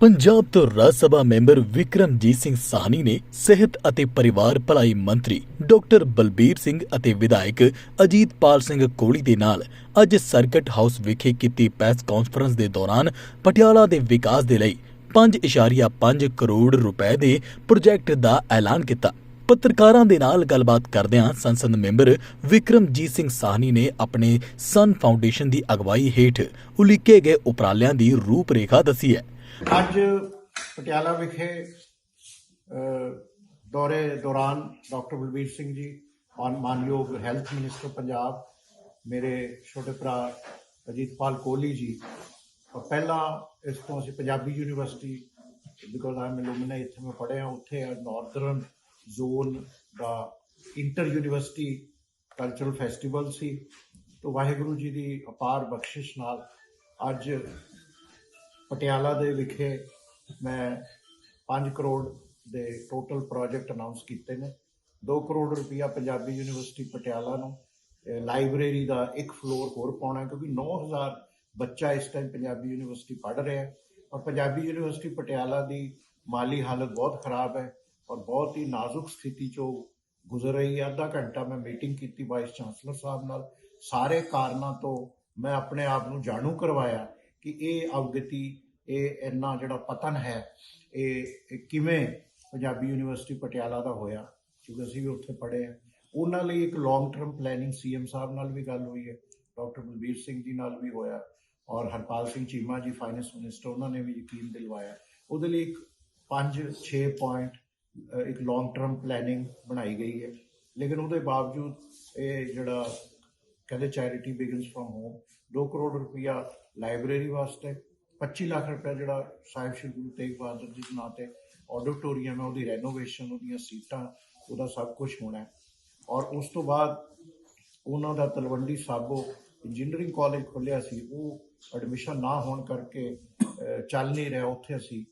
ਪੰਜਾਬ ਤੋਂ ਰਾਜ ਸਭਾ ਮੈਂਬਰ ਵਿਕਰਮਜੀਤ ਸਿੰਘ ਸਾਹਨੀ ਨੇ ਸਿਹਤ ਅਤੇ ਪਰਿਵਾਰ ਭਲਾਈ ਮੰਤਰੀ ਡਾਕਟਰ ਬਲਬੀਰ ਸਿੰਘ ਅਤੇ ਵਿਧਾਇਕ ਅਜੀਤਪਾਲ ਸਿੰਘ ਕੋਹਲੀ ਦੇ ਨਾਲ ਅੱਜ ਸਰਕਟ ਹਾਊਸ ਵਿਖੇ ਕੀਤੀ ਪ੍ਰੈਸ ਕਾਨਫਰੰਸ ਦੇ ਦੌਰਾਨ ਪਟਿਆਲਾ ਦੇ ਵਿਕਾਸ ਦੇ ਲਈ 5.5 ਕਰੋੜ ਰੁਪਏ ਦੇ ਪ੍ਰੋਜੈਕਟ ਦਾ ਐਲਾਨ ਕੀਤਾ। ਪੱਤਰਕਾਰਾਂ ਦੇ ਨਾਲ ਗੱਲਬਾਤ ਕਰਦਿਆਂ ਸੰਸਦ ਮੈਂਬਰ ਵਿਕਰਮਜੀਤ ਸਿੰਘ ਸਾਹਨੀ ਨੇ ਆਪਣੇ ਸਨ ਫਾਊਂਡੇਸ਼ਨ ਦੀ ਅਗਵਾਈ ਹੇਠ ਉਲੀਕੇ ਗਏ ਉਪਰਾਲਿਆਂ ਦੀ ਰੂਪਰੇਖਾ ਦੱਸੀ ਹੈ। ਅੱਜ ਪਟਿਆਲਾ ਵਿਖੇ ਦੌਰੇ ਦੌਰਾਨ ਡਾਕਟਰ ਬਲਬੀਰ ਸਿੰਘ ਜੀ, ਮਾਨ- ਮਾਨਯੋਗ ਹੈਲਥ ਮਿਨਿਸਟਰ ਪੰਜਾਬ, ਮੇਰੇ ਛੋਟੇ ਭਰਾ ਅਜੀਤਪਾਲ ਕੋਹਲੀ ਜੀ ਪਹਿਲਾਂ ਇਸ ਤੋਂ ਅਸੀਂ Punjabi university because I am ਇੱਥੇ ਮੈਂ ਪੜ੍ਹਿਆ, ਉੱਥੇ ਨਾਰਥਰਨ ਜ਼ੋਨ ਦਾ ਇੰਟਰ ਯੂਨੀਵਰਸਿਟੀ ਕਲਚਰਲ ਫੈਸਟੀਵਲ ਸੀ, ਤੋਂ ਵਾਹਿਗੁਰੂ ਜੀ ਦੀ ਅਪਾਰ ਬਖਸ਼ਿਸ਼ ਨਾਲ ਅੱਜ ਪਟਿਆਲਾ ਦੇ ਵਿਖੇ ਮੈਂ 5 ਕਰੋੜ ਦੇ ਟੋਟਲ ਪ੍ਰੋਜੈਕਟ ਅਨਾਉਂਸ ਕੀਤੇ ਨੇ। 2 ਕਰੋੜ ਰੁਪਇਆ ਪੰਜਾਬੀ ਯੂਨੀਵਰਸਿਟੀ ਪਟਿਆਲਾ ਨੂੰ ਲਾਇਬ੍ਰੇਰੀ ਦਾ ਇੱਕ ਫਲੋਰ ਹੋਰ ਪਾਉਣਾ ਹੈ, ਕਿਉਂਕਿ 9000 ਬੱਚਾ ਇਸ ਟਾਈਮ ਪੰਜਾਬੀ ਯੂਨੀਵਰਸਿਟੀ ਪੜ੍ਹ ਰਿਹਾ ਹੈ। ਔਰ ਪੰਜਾਬੀ ਯੂਨੀਵਰਸਿਟੀ ਪਟਿਆਲਾ ਦੀ ਮਾਲੀ ਹਾਲਤ ਬਹੁਤ ਖਰਾਬ ਹੈ ਔਰ ਬਹੁਤ ਹੀ ਨਾਜ਼ੁਕ ਸਥਿਤੀ ਚੋਂ ਗੁਜ਼ਰ ਰਹੀ ਹੈ। ਅੱਧਾ ਘੰਟਾ ਮੈਂ ਮੀਟਿੰਗ ਕੀਤੀ ਵਾਈਸ ਚਾਂਸਲਰ ਸਾਹਿਬ ਨਾਲ। ਸਾਰੇ ਕਾਰਨਾਂ ਤੋਂ ਮੈਂ ਆਪਣੇ ਆਪ ਨੂੰ ਜਾਣੂ ਕਰਵਾਇਆ। ਕਿ ਇਹ ਅਵਗਤੀ, ਇਹ ਇੰਨਾ ਜਿਹੜਾ ਪਤਨ ਹੈ, ਇਹ ਕਿਵੇਂ ਪੰਜਾਬੀ ਯੂਨੀਵਰਸਿਟੀ ਪਟਿਆਲਾ ਦਾ ਹੋਇਆ? ਕਿਉਂਕਿ ਅਸੀਂ ਵੀ ਉੱਥੇ ਪੜ੍ਹੇ ਆ ਉਹਨਾਂ ਲਈ ਇੱਕ ਲੌਂਗ ਟਰਮ ਪਲੈਨਿੰਗ ਸੀਐਮ ਸਾਹਿਬ ਨਾਲ ਵੀ ਗੱਲ ਹੋਈ ਹੈ ਡਾਕਟਰ ਬਲਬੀਰ ਸਿੰਘ ਜੀ ਨਾਲ ਵੀ ਹੋਇਆ, ਔਰ ਹਰਪਾਲ ਸਿੰਘ ਚੀਮਾ ਜੀ ਫਾਈਨੈਂਸ ਮਿਨਿਸਟਰ ਉਹਨਾਂ ਨੇ ਵੀ ਯਕੀਨ ਦਿਲਵਾਇਆ। ਉਹਦੇ ਲਈ ਇੱਕ 5-6 ਪੁਆਇੰਟ ਇੱਕ ਲੌਂਗ ਟਰਮ ਪਲੈਨਿੰਗ ਬਣਾਈ ਗਈ ਹੈ। ਲੇਕਿਨ ਉਹਦੇ ਬਾਵਜੂਦ ਇਹ ਜਿਹੜਾ ਕਹਿੰਦੇ charity begins from home 2 crore ਰੁਪਇਆ ਲਾਇਬ੍ਰੇਰੀ ਵਾਸਤੇ 25 ਲੱਖ ਰੁਪਇਆ ਜਿਹੜਾ ਸਾਹਿਬ ਸ਼੍ਰੀ ਗੁਰੂ ਤੇਗ ਬਹਾਦਰ ਜੀ ਦੇ ਨਾਂ ਤੇ ਆਡੀਟੋਰੀਅਮ ਹੈ, ਉਹਦੀ ਰੈਨੋਵੇਸ਼ਨ ਉਹਦੀਆਂ ਸੀਟਾਂ, ਉਹਦਾ ਸਭ ਕੁਝ ਹੋਣਾ ਔਰ ਉਸ ਤੋਂ ਬਾਅਦ ਉਹਨਾਂ ਦਾ ਤਲਵੰਡੀ ਸਾਬੋ ਇੰਜੀਨੀਅਰਿੰਗ ਕਾਲਜ ਖੋਲਿਆ ਸੀ, ਉਹ ਐਡਮਿਸ਼ਨ ਨਾ ਹੋਣ ਕਰਕੇ ਚੱਲ ਨਹੀਂ ਰਿਹਾ। ਉੱਥੇ ਅਸੀਂ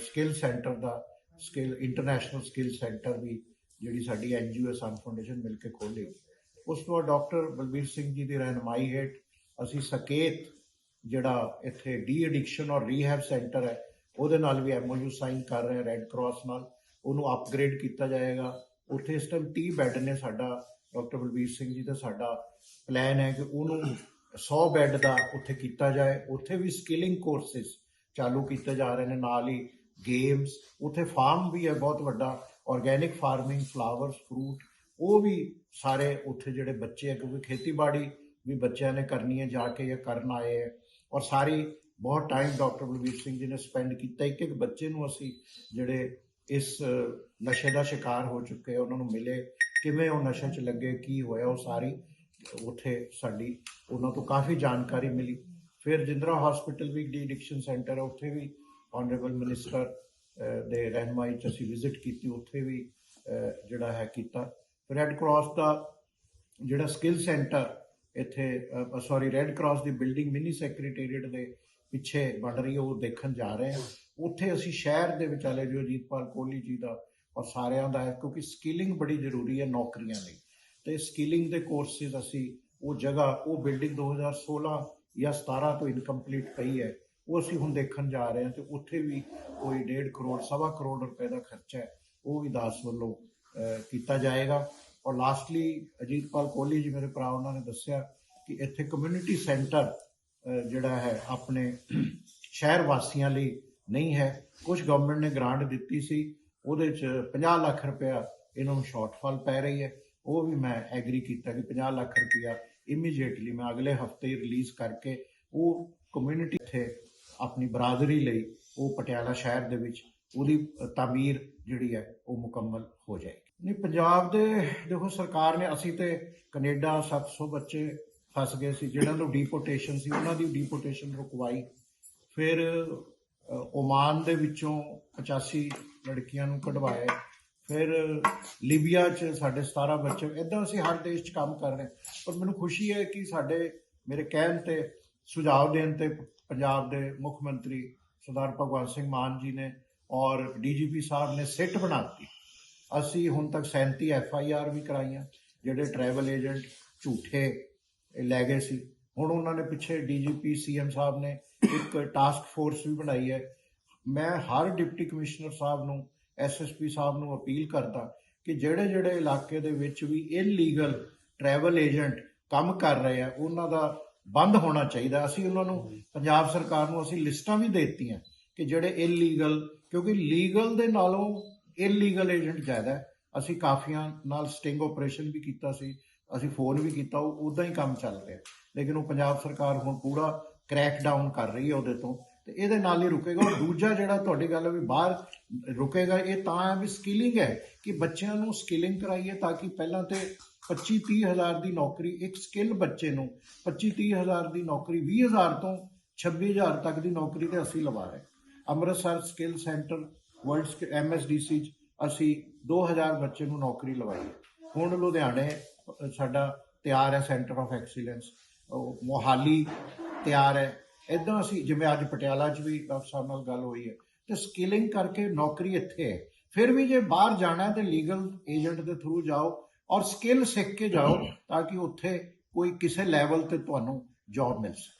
ਸਕਿੱਲ ਸੈਂਟਰ ਦਾ ਸਕਿੱਲ ਇੰਟਰਨੈਸ਼ਨਲ ਸਕਿੱਲ ਸੈਂਟਰ ਵੀ ਜਿਹੜੀ ਸਾਡੀ ਐਨਜੀਓ ਸਨ ਫਾਊਂਡੇਸ਼ਨ ਮਿਲ ਕੇ ਖੋਲ੍ਹੀ। ਉਸ ਤੋਂ ਬਾਅਦ ਡਾਕਟਰ ਬਲਬੀਰ ਸਿੰਘ ਜੀ ਦੀ ਰਹਿਨਮਾਈ ਹੇਠ ਅਸੀਂ ਸਕੇਤ ਜਿਹੜਾ ਇੱਥੇ ਡੀ ਐਡਿਕਸ਼ਨ ਔਰ ਰੀਹੈਬ ਸੈਂਟਰ ਹੈ, ਉਹਦੇ ਨਾਲ ਵੀ ਐਮਓਯੂ ਸਾਈਨ ਕਰ ਰਹੇ ਹਾਂ ਰੈੱਡ ਕਰਾਸ ਨਾਲ। ਉਹਨੂੰ ਅਪਗ੍ਰੇਡ ਕੀਤਾ ਜਾਏਗਾ। ਉੱਥੇ ਇਸ ਟਾਈਮ 30 ਬੈੱਡ ਨੇ ਸਾਡਾ, ਡਾਕਟਰ ਬਲਬੀਰ ਸਿੰਘ ਜੀ ਦਾ ਸਾਡਾ ਪਲਾਨ ਹੈ ਕਿ ਉਹਨੂੰ 100 ਬੈੱਡ ਦਾ ਉੱਥੇ ਕੀਤਾ ਜਾਏ। ਉੱਥੇ ਵੀ ਸਕਿਲਿੰਗ ਕੋਰਸਿਸ ਚਾਲੂ ਕੀਤੇ ਜਾ ਰਹੇ ਨੇ, ਨਾਲ ਹੀ ਗੇਮਸ ਉੱਥੇ ਫਾਰਮ ਵੀ ਹੈ, ਬਹੁਤ ਵੱਡਾ। ਆਰਗੇਨਿਕ ਫਾਰਮਿੰਗ ਫਲਾਵਰਸ ਫਰੂਟ ਉਹ ਵੀ ਸਾਰੇ ਉੱਥੇ ਜਿਹੜੇ ਬੱਚੇ ਆ, ਕਿਉਂਕਿ ਖੇਤੀਬਾੜੀ ਵੀ ਬੱਚਿਆਂ ਨੇ ਕਰਨੀ ਹੈ, ਜਾ ਕੇ ਜਾਂ ਕਰਨ ਆਏ ਹੈ। ਔਰ ਸਾਰੀ ਬਹੁਤ ਟਾਈਮ ਡਾਕਟਰ ਬਲਵੀਰ ਸਿੰਘ ਜੀ ਨੇ ਸਪੈਂਡ ਕੀਤਾ। ਇੱਕ ਇੱਕ ਬੱਚੇ ਨੂੰ ਅਸੀਂ ਜਿਹੜੇ ਇਸ ਨਸ਼ੇ ਦਾ ਸ਼ਿਕਾਰ ਹੋ ਚੁੱਕੇ ਆ, ਉਹਨਾਂ ਨੂੰ ਮਿਲੇ। ਕਿਵੇਂ ਉਹ ਨਸ਼ੇ 'ਚ ਲੱਗੇ, ਕੀ ਹੋਇਆ, ਉਹ ਸਾਰੀ ਉੱਥੇ ਸਾਡੀ, ਉਹਨਾਂ ਤੋਂ ਕਾਫੀ ਜਾਣਕਾਰੀ ਮਿਲੀ। ਫਿਰ ਜਿੰਦਰਾ ਹਸਪੀਟਲ ਵੀ ਡੀ ਐਡਿਕਸ਼ਨ ਸੈਂਟਰ ਹੈ ਉੱਥੇ ਵੀ ਆਨਰੇਬਲ ਮਿਨਿਸਟਰ ਦੇ ਰਹਿਨਮਾਈ ਚ ਅਸੀਂ ਵਿਜ਼ਿਟ ਕੀਤੀ। ਉੱਥੇ ਵੀ ਜਿਹੜਾ ਹੈ ਕੀਤਾ। ਰੈੱਡ ਕਰਾਸ ਦਾ ਜਿਹੜਾ ਸਕਿੱਲ ਸੈਂਟਰ ਇੱਥੇ ਸੌਰੀ ਰੈੱਡ ਕਰਾਸ ਦੀ ਬਿਲਡਿੰਗ ਮਿਨੀ ਸੈਕਟਰੀਏਟ ਦੇ ਪਿੱਛੇ ਬਣ ਰਹੀ ਹੈ, ਉਹ ਦੇਖਣ ਜਾ ਰਹੇ ਹਾਂ। ਉੱਥੇ ਅਸੀਂ ਸ਼ਹਿਰ ਦੇ ਵਿਚਾਲੇ ਜੋ ਅਜੀਤਪਾਲ ਕੋਹਲੀ ਜੀ ਦਾ ਔਰ ਸਾਰਿਆਂ ਦਾ ਹੈ, ਕਿਉਂਕਿ ਸਕਿਲਿੰਗ ਬੜੀ ਜ਼ਰੂਰੀ ਹੈ ਨੌਕਰੀਆਂ ਲਈ। ਤੇ ਸਕਿਲਿੰਗ ਦੇ ਕੋਰਸਿਸ ਅਸੀਂ ਉਹ ਜਗ੍ਹਾ, ਉਹ ਬਿਲਡਿੰਗ 2016 ਜਾਂ 17 ਤੋਂ ਇਨਕੰਪਲੀਟ ਪਈ ਹੈ, ਉਹ ਅਸੀਂ ਹੁਣ ਦੇਖਣ ਜਾ ਰਹੇ ਹਾਂ। ਤੇ ਉੱਥੇ ਵੀ ਕੋਈ 1.5 ਕਰੋੜ, ਸਵਾ ਕਰੋੜ ਰੁਪਏ ਦਾ ਖਰਚਾ ਹੈ, ਉਹ ਵੀ ਦਾਸ ਵੱਲੋਂ ਕੀਤਾ ਜਾਏਗਾ। ਔਰ ਲਾਸਟਲੀ ਅਜੀਤਪਾਲ ਕੋਹਲੀ ਜੀ, ਮੇਰੇ ਭਰਾ, ਉਹਨਾਂ ਨੇ ਦੱਸਿਆ ਕਿ ਇੱਥੇ ਕਮਿਊਨਿਟੀ ਸੈਂਟਰ ਜਿਹੜਾ ਹੈ, ਆਪਣੇ ਸ਼ਹਿਰ ਵਾਸੀਆਂ ਲਈ ਨਹੀਂ ਹੈ। ਕੁਝ ਗਵਰਨਮੈਂਟ ਨੇ ਗ੍ਰਾਂਟ ਦਿੱਤੀ ਸੀ, ਉਹਦੇ ਚ 50 ਲੱਖ ਰੁਪਇਆ ਇਹਨਾਂ ਨੂੰ ਸ਼ਾਰਟਫਾਲ ਪੈ ਰਹੀ ਹੈ। ਉਹ ਵੀ ਮੈਂ ਐਗਰੀ ਕੀਤਾ ਕਿ 50 ਲੱਖ ਰੁਪਇਆ ਇਮੀਡੀਏਟਲੀ ਮੈਂ ਅਗਲੇ ਹਫ਼ਤੇ ਰਿਲੀਜ਼ ਕਰਕੇ ਉਹ ਕਮਿਊਨਿਟੀ ਇੱਥੇ ਆਪਣੀ ਬਰਾਦਰੀ ਲਈ, ਉਹ ਪਟਿਆਲਾ ਸ਼ਹਿਰ ਦੇ ਵਿੱਚ ਉਹਦੀ ਤਾਮੀਰ ਜਿਹੜੀ ਹੈ, ਉਹ ਮੁਕੰਮਲ ਹੋ ਜਾਏਗੀ। ਨਹੀਂ, ਪੰਜਾਬ ਦੇ ਦੇਖੋ, ਸਰਕਾਰ ਨੇ ਅਸੀਂ ਤੇ ਕੈਨੇਡਾ 700 ਬੱਚੇ ਫਸ ਗਏ ਸੀ, ਜਿਹਨਾਂ ਨੂੰ ਡੀਪੋਰਟੇਸ਼ਨ ਸੀ, ਉਹਨਾਂ ਦੀ ਡੀਪੋਰਟੇਸ਼ਨ ਰੁਕਵਾਈ। ਫਿਰ ਓਮਾਨ ਦੇ ਵਿੱਚੋਂ 85 ਲੜਕੀਆਂ ਨੂੰ ਕਢਵਾਇਆ। ਫਿਰ, ਲੀਬੀਆ 'ਚ ਸਾਡੇ 17 ਬੱਚੇ ਇਦਾਂ ਅਸੀਂ ਹਰ ਦੇਸ਼ 'ਚ ਕੰਮ ਕਰ ਰਹੇ ਪਰ ਮੈਨੂੰ ਖੁਸ਼ੀ ਹੈ ਕਿ ਸਾਡੇ, ਮੇਰੇ ਕਹਿਣ ਤੇ ਸੁਝਾਅ ਦੇਣ ਤੇ ਪੰਜਾਬ ਦੇ ਮੁੱਖ ਮੰਤਰੀ ਸਰਦਾਰ ਭਗਵੰਤ ਸਿੰਘ ਮਾਨ ਜੀ ਨੇ ਔਰ ਡੀਜੀਪੀ ਸਾਹਿਬ ਨੇ ਸਿੱਟ ਬਣਾਤੀ ਅਸੀਂ ਹੁਣ ਤੱਕ 37 ਐਫ ਆਈ ਆਰ ਵੀ ਕਰਾਈਆਂ, ਜਿਹੜੇ ਟਰੈਵਲ ਏਜੰਟ ਝੂਠੇ ਲੈ ਗਏ ਸੀ। ਹੁਣ ਉਹਨਾਂ ਨੇ ਪਿੱਛੇ ਡੀਜੀਪੀ ਸੀਐਮ ਸਾਹਿਬ ਨੇ ਇੱਕ ਟਾਸਕ ਫੋਰਸ ਵੀ ਬਣਾਈ ਹੈ। ਮੈਂ ਹਰ ਡਿਪਟੀ ਕਮਿਸ਼ਨਰ ਸਾਹਿਬ ਨੂੰ ਐਸਐਸਪੀ ਸਾਹਿਬ ਨੂੰ ਅਪੀਲ ਕਰਦਾ ਕਿ ਜਿਹੜੇ ਜਿਹੜੇ ਇਲਾਕੇ ਦੇ ਵਿੱਚ ਵੀ ਇਲੀਗਲ ਟਰੈਵਲ ਏਜੰਟ ਕੰਮ ਕਰ ਰਹੇ ਆ, ਉਹਨਾਂ ਦਾ ਬੰਦ ਹੋਣਾ ਚਾਹੀਦਾ। ਅਸੀਂ ਉਹਨਾਂ ਨੂੰ, ਪੰਜਾਬ ਸਰਕਾਰ ਨੂੰ ਅਸੀਂ ਲਿਸਟਾਂ ਵੀ ਦੇ ਦਿੱਤੀਆਂ। ਕਿ ਜਿਹੜੇ ਇਲੀਗਲ ਕਿਉਂਕਿ ਲੀਗਲ ਦੇ ਨਾਲੋਂ ਇਲੀਗਲ ਏਜੰਟ ਜ਼ਿਆਦਾ ਹੈ। ਅਸੀਂ ਕਾਫੀਆਂ ਨਾਲ ਸਟਿੰਗ ਆਪਰੇਸ਼ਨ ਵੀ ਕੀਤਾ ਸੀ, ਅਸੀਂ ਫੋਨ ਵੀ ਕੀਤਾ, ਉਹ ਉਦਾਂ ਹੀ ਕੰਮ ਚੱਲ ਰਿਹਾ। ਲੇਕਿਨ ਉਹ ਪੰਜਾਬ ਸਰਕਾਰ ਹੁਣ ਪੂਰਾ ਕ੍ਰੈਕ ਡਾਊਨ ਕਰ ਰਹੀ ਹੈ ਉਹਦੇ ਤੋਂ। ਤੇ ਇਹਦੇ ਨਾਲ ਹੀ ਰੁਕੇਗਾ। ਔਰ ਦੂਜਾ ਜਿਹੜਾ ਤੁਹਾਡੀ ਗੱਲ ਵੀ ਬਾਹਰ ਰੁਕੇਗਾ, ਇਹ ਤਾਂ ਹੈ ਵੀ ਸਕਿਲਿੰਗ ਹੈ ਕਿ ਬੱਚਿਆਂ ਨੂੰ ਸਕਿਲਿੰਗ ਕਰਾਈਏ ਤਾਂ ਕਿ ਪਹਿਲਾਂ ਤੇ 25 30 ਹਜ਼ਾਰ ਦੀ ਨੌਕਰੀ, ਇੱਕ ਸਕਿੱਲ ਬੱਚੇ ਨੂੰ 25 30 ਹਜ਼ਾਰ ਦੀ ਨੌਕਰੀ 20 ਹਜ਼ਾਰ ਤੋਂ 26 ਹਜ਼ਾਰ ਤੱਕ ਦੀ ਨੌਕਰੀ ਤੇ ਅਸੀਂ ਲਵਾ ਰਹੇ Amritsar skill centre world MSDC ਚ ਅਸੀਂ 2000 ਬੱਚੇ ਨੂੰ ਨੌਕਰੀ ਲਵਾਈ ਹੈ। ਹੁਣ ਲੁਧਿਆਣੇ ਸਾਡਾ ਤਿਆਰ ਹੈ ਸੈਂਟਰ ਆਫ ਐਕਸੀਲੈਂਸ ਮੋਹਾਲੀ ਤਿਆਰ ਹੈ। ਇਦਾਂ ਅਸੀਂ, ਜਿਵੇਂ ਅੱਜ ਪਟਿਆਲਾ 'ਚ ਵੀ ਡਾਕਟਰ ਸਾਹਿਬ ਨਾਲ ਗੱਲ ਹੋਈ ਹੈ, ਤੇ ਸਕਿਲਿੰਗ ਕਰਕੇ ਨੌਕਰੀ ਇੱਥੇ ਹੈ। ਫਿਰ ਵੀ ਜੇ ਬਾਹਰ ਜਾਣਾ ਹੈ ਤੇ ਲੀਗਲ ਏਜੰਟ ਦੇ ਥਰੂ ਜਾਓ ਔਰ ਸਕਿੱਲ ਸਿੱਖ ਕੇ ਜਾਓ ਤਾਂ ਕਿ ਉੱਥੇ ਕੋਈ ਕਿਸੇ ਲੈਵਲ ਤੇ ਤੁਹਾਨੂੰ ਜੌਬ ਮਿਲ ਸਕੇ।